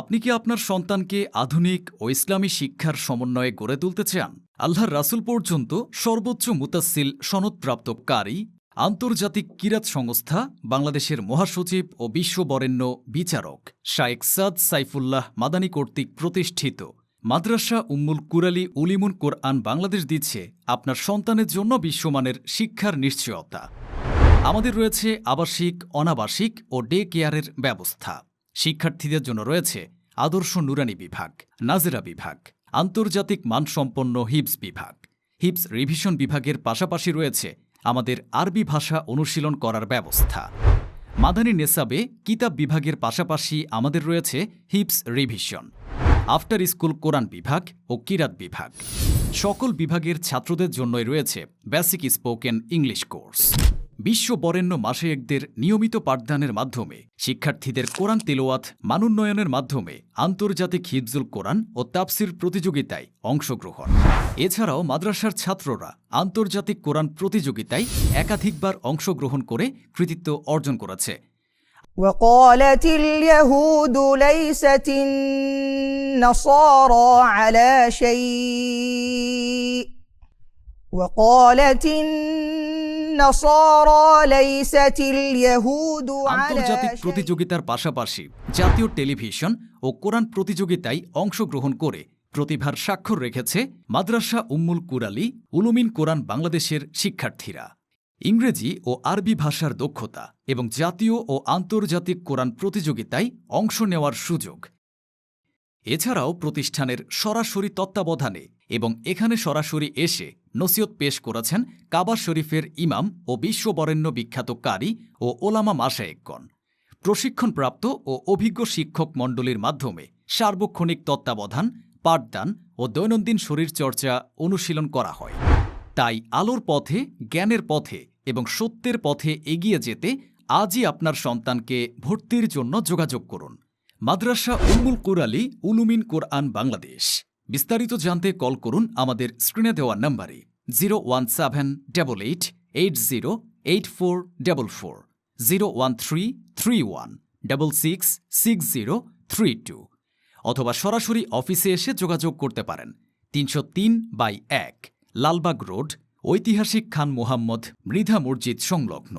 আপনি কি আপনার সন্তানকে আধুনিক ও ইসলামী শিক্ষার সমন্বয়ে গড়ে তুলতে চান? আল্লাহর রাসুল পর্যন্ত সর্বোচ্চ মুতাসিল সনদপ্রাপ্ত কারি, আন্তর্জাতিক কিরাত সংস্থা, বাংলাদেশের মহাসচিব ও বিশ্ববরেণ্য বিচারক শায়েক সাদ সাইফুল্লাহ মাদানী কর্তৃক প্রতিষ্ঠিত। মাদ্রাসা উম্মুল কুরালি উলিমুন কোরআন বাংলাদেশ দিচ্ছে আপনার সন্তানের জন্য বিশ্বমানের শিক্ষার নিশ্চয়তা। আমাদের রয়েছে আবাসিক, অনাবাসিক ও ডে কেয়ারের ব্যবস্থা। শিক্ষার্থীদের জন্য রয়েছে আদর্শ নুরানি বিভাগ, নাজেরা বিভাগ, আন্তর্জাতিক মানসম্পন্ন হিপস বিভাগ। হিপস রিভিশন বিভাগের পাশাপাশি রয়েছে আমাদের আরবি ভাষা অনুশীলন করার ব্যবস্থা। মাদানী নেসাবে কিতাব বিভাগের পাশাপাশি আমাদের রয়েছে হিপস রিভিশন, আফটার স্কুল কোরআন বিভাগ ও কিরাত বিভাগ। সকল বিভাগের ছাত্রদের জন্যই রয়েছে বেসিক স্পোকেন ইংলিশ কোর্স। বিশ্ব বরেণ্য মাসেকদের নিয়মিত পাঠদানের মাধ্যমে শিক্ষার্থীদের কোরআন তেলোয়াত মানোন্নয়নের মাধ্যমে আন্তর্জাতিক হিফজুল কোরআন ও তাফসির প্রতিযোগিতায় অংশগ্রহণ এছাড়াও মাদ্রাসার ছাত্ররা আন্তর্জাতিক কোরআন প্রতিযোগিতায় একাধিকবার অংশগ্রহণ করে কৃতিত্ব অর্জন করেছে وقالت اليهود ليست النصارى على شيء وقالت النصارى ليست اليهود على আন্তর্জাতিক প্রতিযোগিতার পাশাপাশি জাতীয় টেলিভিশন ও কোরআন প্রতিযোগিতায় অংশগ্রহণ করে প্রতিভার স্বাক্ষর রেখেছে মাদ্রাসা উম্মুল কুরালি উলুমিন কোরআন বাংলাদেশের শিক্ষার্থীরা। ইংরেজি ও আরবি ভাষার দক্ষতা এবং জাতীয় ও আন্তর্জাতিক কোরআন প্রতিযোগিতায় অংশ নেওয়ার সুযোগ। এছাড়াও প্রতিষ্ঠানের সরাসরি তত্ত্বাবধানে এবং এখানে সরাসরি এসে নসিয়ত পেশ করেছেন কাবা শরীফের ইমাম ও বিশ্ববরেণ্য বিখ্যাত কারি ও ওলামা মাসায়েকগণ প্রশিক্ষণপ্রাপ্ত ও অভিজ্ঞ শিক্ষক মণ্ডলীর মাধ্যমে সার্বক্ষণিক তত্ত্বাবধান, পাঠদান ও দৈনন্দিন শরীরচর্চা অনুশীলন করা হয়। তাই আলোর পথে, জ্ঞানের পথে এবং সত্যের পথে এগিয়ে যেতে আজই আপনার সন্তানকে ভর্তির জন্য যোগাযোগ করুন। মাদ্রাসা উম্মুল কুরালি, উলুমিন কোরআন বাংলাদেশ। বিস্তারিত জানতে কল করুন আমাদের স্ক্রিনে দেওয়া নম্বরে। Zero one seven double eight eight zero eight four double four zero one three three one double six six zero three two অথবা সরাসরি অফিসে এসে যোগাযোগ করতে পারেন। তিনশো তিন বাই এক, লালবাগ রোড, ঐতিহাসিক খান মোহাম্মদ মৃধা মসজিদ সংলগ্ন।